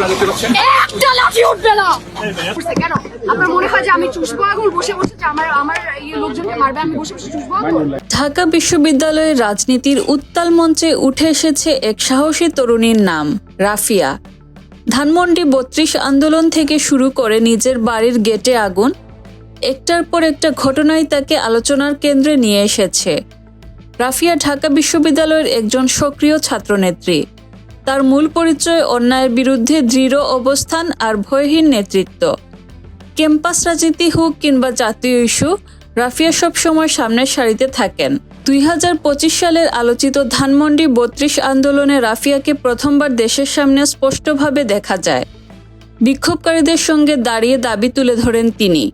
আপনারা দেখতে পাচ্ছেন? একটা লাঠি উঠবে না। কেন? আপনার মনে হয় যে আমি চুষবো আঙুল বসে বসে আমার আমার ইয়ে লোকজনকে মারবে আমি বসে বসে চুষবো আঙুল ঢাকা বিশ্ববিদ্যালয়ের রাজনীতির উত্তাল মঞ্চে উঠে এসেছে এক সাহসী তরুণীর নাম রাফিয়া। ধানমন্ডি বত্রিশ আন্দোলন থেকে শুরু করে নিজের বাড়ির গেটে আগুন একটার পর একটা ঘটনাই তাকে আলোচনার কেন্দ্রে নিয়ে এসেছে। রাফিয়া ঢাকা বিশ্ববিদ্যালয়ের একজন সক্রিয় ছাত্রনেত্রী। তার মূল পরিচয়, অন্যায়ের বিরুদ্ধে দৃঢ় অবস্থান আর ভয়হীন নেতৃত্ব। ক্যাম্পাস রাজনীতি হোক কিংবা জাতীয় ইস্যু, রাফিয়া সবসময় সামনের সারিতে থাকেন। দুই হাজার পঁচিশ সালের আলোচিত ধানমন্ডি বত্রিশ আন্দোলনে রাফিয়াকে প্রথমবার দেশের সামনে স্পষ্টভাবে দেখা যায়। বিক্ষোভকারীদের সঙ্গে দাঁড়িয়ে দাবি তুলে ধরেন তিনি।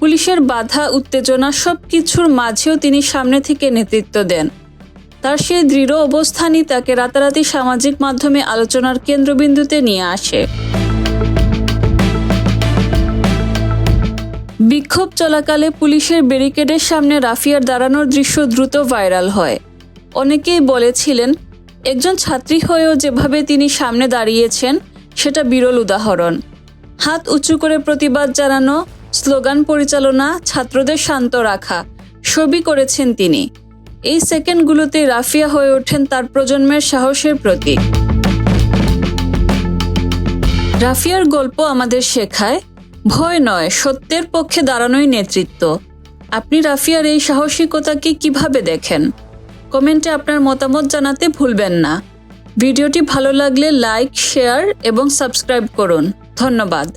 পুলিশের বাধা, উত্তেজনা সব কিছুর মাঝেও তিনি সামনে থেকে নেতৃত্ব দেন। তার সেই দৃঢ় অবস্থানই তাকে রাতারাতি সামাজিক মাধ্যমে আলোচনার কেন্দ্রবিন্দুতে নিয়ে আসে। বিক্ষোভ চলাকালে পুলিশের ব্যারিকেডের সামনে রাফিয়ার দাঁড়ানোর দৃশ্য দ্রুত ভাইরাল হয়। অনেকেই বলেছিলেন, একজন ছাত্রী হয়েও যেভাবে তিনি সামনে দাঁড়িয়েছেন, সেটা বিরল উদাহরণ। হাত উঁচু করে প্রতিবাদ জানানো, স্লোগান পরিচালনা, ছাত্রদের শান্ত রাখা, সবই করেছেন তিনি। এই সেকেন্ডগুলোতে রাফিয়া হয়ে ওঠেন তার প্রজন্মের সাহসের প্রতীক। রাফিয়ার গল্প আমাদের শেখায়, ভয় নয়, সত্যের পক্ষে দাঁড়ানোই নেতৃত্ব। আপনি রাফিয়ার এই সাহসিকতাকে কীভাবে দেখেন? কমেন্টে আপনার মতামত জানাতে ভুলবেন না। ভিডিওটি ভালো লাগলে লাইক, শেয়ার এবং সাবস্ক্রাইব করুন। ধন্যবাদ।